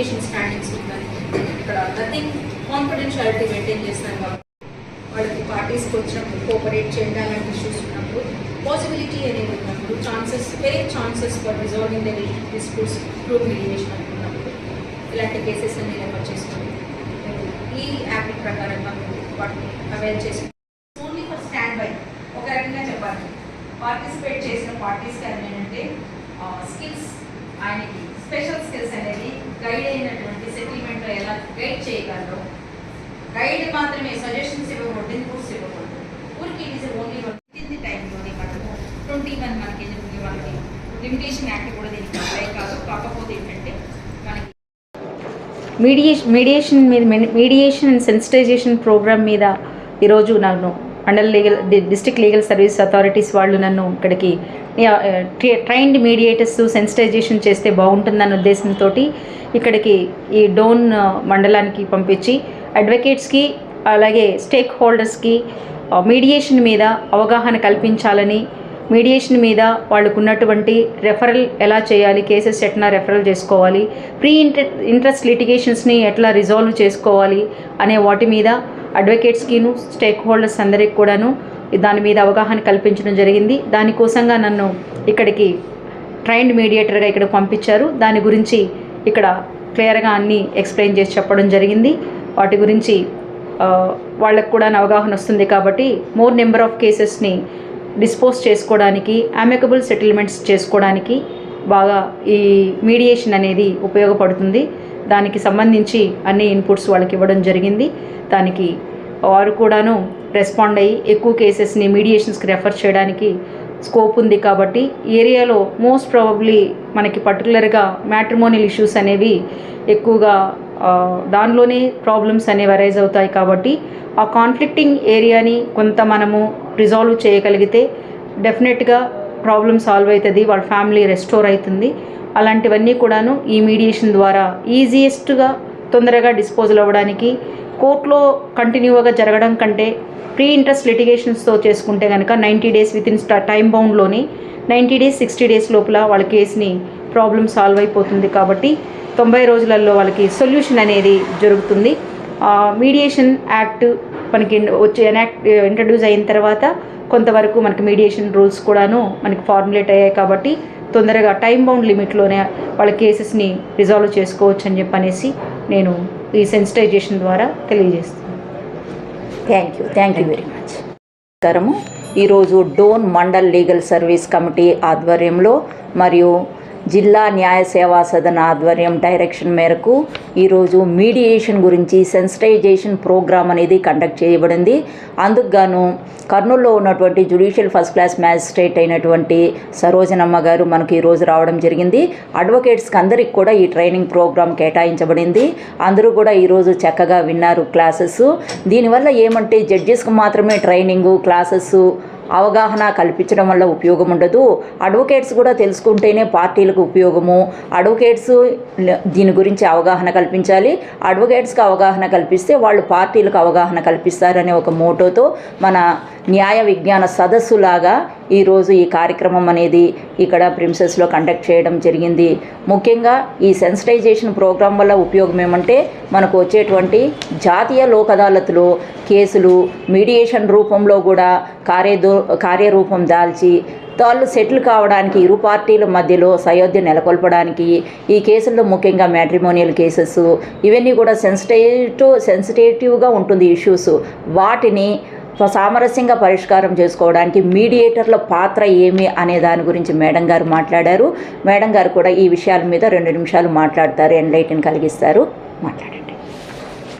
Standings communication standings ఉండాలి ఇక్కడ nothing confidentiality maintain చేస్తాను కాబట్టి వాళ్ళకి పార్టీస్కి వచ్చినప్పుడు కోఆపరేట్ చేయడం అలాంటి ఇష్యూస్ ఉన్నప్పుడు పాసిబిలిటీ అనేది ఉన్నప్పుడు chances very chances for resolving the disputes through mediation అనుకున్నప్పుడు ఇలాంటి కేసెస్ అన్ని రెఫర్ చేసుకొని ఈ యాప్ ప్రకారంగా వాటిని అవైల్ చేసుకుని ఓన్లీ ఫర్ స్టాండ్ బై ఒక రకంగా చెప్పాలి. పార్టిసిపేట్ చేసిన పార్టీస్కి అనేది అంటే స్కిల్స్ ఆయనకి స్పెషల్ స్కిల్స్ అనేది గైడ్ అయినటువంటి సెటిల్మెంట్లో ఎలా గైడ్ చేయగలరు గైడ్ మాత్రమే సజెషన్స్ ఇవ్వకూడదు ఇన్పుట్స్ ఇవ్వకూడదు. ఊరికి it is only with the టైంలోనే మనము ట్వంటీ వన్ మనకి ఎందుకు వాళ్ళకి లిమిటేషన్ యాక్ట్ కూడా దీనికి అప్లై కాదు. కాకపోతే ఏంటంటే మనకి మీడియేషన్ మీడియేషన్ మీద మీడియేషన్ అండ్ సెన్సిటైజేషన్ ప్రోగ్రామ్ మీద ఈరోజు నన్ను mandal legal district legal service authorities వాళ్ళు నన్ను ఇక్కడికి ట్రైన్డ్ మీడియేటర్స్ సెన్సిటైజేషన్ చేస్తే బాగుంటుందన్న ఉద్దేశంతో ఇక్కడికి ఈ డోన్ మండలానికి పంపించి అడ్వకేట్స్కి అలాగే స్టేక్ హోల్డర్స్కి మీడియేషన్ మీద అవగాహన కల్పించాలని మీడియేషన్ మీద వాళ్ళకు ఉన్నటువంటి రెఫరల్ ఎలా చేయాలి కేసెస్ ఎట్లా రెఫరల్ చేసుకోవాలి ప్రీ ఇంట్రె ఇంట్రెస్ట్ లిటిగేషన్స్ని ఎట్లా రిజాల్వ్ చేసుకోవాలి అనే వాటి మీద అడ్వకేట్స్కిను స్టేక్ హోల్డర్స్ అందరికి కూడాను దాని మీద అవగాహన కల్పించడం జరిగింది. దానికోసంగా నన్ను ఇక్కడికి ట్రైన్డ్ మీడియేటర్గా ఇక్కడ పంపించారు. దాని గురించి ఇక్కడ క్లియర్గా అన్నీ ఎక్స్ప్లెయిన్ చేసి చెప్పడం జరిగింది. వాటి గురించి వాళ్ళకు కూడా అవగాహన వస్తుంది కాబట్టి మోర్ నెంబర్ ఆఫ్ కేసెస్ని డిస్పోజ్ చేసుకోవడానికి అమెకబుల్ సెటిల్మెంట్స్ చేసుకోవడానికి బాగా ఈ మీడియేషన్ అనేది ఉపయోగపడుతుంది. దానికి సంబంధించి అన్ని ఇన్పుట్స్ వాళ్ళకి ఇవ్వడం జరిగింది. దానికి వారు కూడాను రెస్పాండ్ అయ్యి ఎక్కువ కేసెస్ని మీడియేషన్స్కి రెఫర్ చేయడానికి స్కోప్ ఉంది కాబట్టి ఏరియాలో మోస్ట్ ప్రాబబ్లీ మనకి పర్టికులర్గా మ్యాట్రిమోనియల్ ఇష్యూస్ అనేవి ఎక్కువగా దానిలోనే ప్రాబ్లమ్స్ అనేవి అరైజ్ అవుతాయి కాబట్టి ఆ కాన్ఫ్లిక్టింగ్ ఏరియాని కొంత మనము రిజాల్వ్ చేయగలిగితే డెఫినెట్గా ప్రాబ్లమ్ సాల్వ్ అవుతుంది వాళ్ళ ఫ్యామిలీ రెస్టోర్ అవుతుంది. అలాంటివన్నీ కూడాను ఈ మీడియేషన్ ద్వారా ఈజియెస్ట్గా తొందరగా డిస్పోజల్ అవ్వడానికి కోర్టులో కంటిన్యూగా జరగడం కంటే ప్రీ ఇంట్రెస్ట్ లిటిగేషన్స్తో చేసుకుంటే కనుక ninety days within time బౌండ్లోని నైంటీ డేస్ సిక్స్టీ డేస్ లోపల వాళ్ళ కేసుని ప్రాబ్లం సాల్వ్ అయిపోతుంది కాబట్టి తొంభై రోజులలో వాళ్ళకి సొల్యూషన్ అనేది జరుగుతుంది. మీడియేషన్ యాక్ట్ మనకి వచ్చి ఎనాక్ట్ ఇంట్రడ్యూస్ అయిన తర్వాత కొంతవరకు మనకి మీడియేషన్ రూల్స్ కూడాను మనకి ఫార్ములేట్ అయ్యాయి కాబట్టి తొందరగా టైం బౌండ్ లిమిట్లోనే వాళ్ళ కేసెస్ని రిజాల్వ్ చేసుకోవచ్చు అని చెప్పనేసి నేను ఈ సెన్సిటైజేషన్ ద్వారా తెలియజేస్తున్నాను. Thank you thank you very much నమస్కారము. ఈరోజు Dhone mandal legal service committee ఆధ్వర్యంలో మరియు జిల్లా న్యాయ సేవా సదన్ ఆధ్వర్యం డైరెక్షన్ మేరకు ఈరోజు మీడియేషన్ గురించి సెన్సిటైజేషన్ ప్రోగ్రామ్ అనేది కండక్ట్ చేయబడింది. అందుకుగాను కర్నూలులో ఉన్నటువంటి జుడిషియల్ ఫస్ట్ క్లాస్ మ్యాజిస్ట్రేట్ అయినటువంటి సరోజనమ్మ గారు మనకి ఈరోజు రావడం జరిగింది. అడ్వకేట్స్కి అందరికి కూడా ఈ ట్రైనింగ్ ప్రోగ్రామ్ కేటాయించబడింది. అందరూ కూడా ఈరోజు చక్కగా విన్నారు క్లాసెస్. దీనివల్ల ఏమంటే జడ్జెస్కి మాత్రమే ట్రైనింగు క్లాసెస్ అవగాహన కల్పించడం వల్ల ఉపయోగం ఉండదు. అడ్వకేట్స్ కూడా తెలుసుకుంటేనే పార్టీలకు ఉపయోగము. అడ్వకేట్స్ దీని గురించి అవగాహన కల్పించాలి. అడ్వకేట్స్కి అవగాహన కల్పిస్తే వాళ్ళు పార్టీలకు అవగాహన కల్పిస్తారనే ఒక మోటోతో మన న్యాయ విజ్ఞాన సదస్సులాగా ఈరోజు ఈ కార్యక్రమం అనేది ఇక్కడ ప్రిన్సెస్లో కండక్ట్ చేయడం జరిగింది. ముఖ్యంగా ఈ సెన్సిటైజేషన్ ప్రోగ్రాం వల్ల ఉపయోగం ఏమంటే మనకు వచ్చేటువంటి జాతీయ లోక్ అదాలత్లో కేసులు మీడియేషన్ రూపంలో కూడా కార్యదో కార్యరూపం దాల్చి వాళ్ళు సెటిల్ కావడానికి ఇరు పార్టీల మధ్యలో సయోధ్య నెలకొల్పడానికి ఈ కేసుల్లో ముఖ్యంగా మ్యాట్రిమోనియల్ కేసెస్ ఇవన్నీ కూడా సెన్సిటేటివ్ సెన్సిటేటివ్గా ఉంటుంది ఇష్యూస్ వాటిని సామరస్యంగా పరిష్కారం చేసుకోవడానికి మీడియేటర్ల పాత్ర ఏమి అనే దాని గురించి మేడం గారు మాట్లాడారు. మేడం గారు కూడా ఈ విషయాల మీద రెండు నిమిషాలు మాట్లాడతారు ఎన్లైటన్ కలిగిస్తారు. మాట్లాడండి.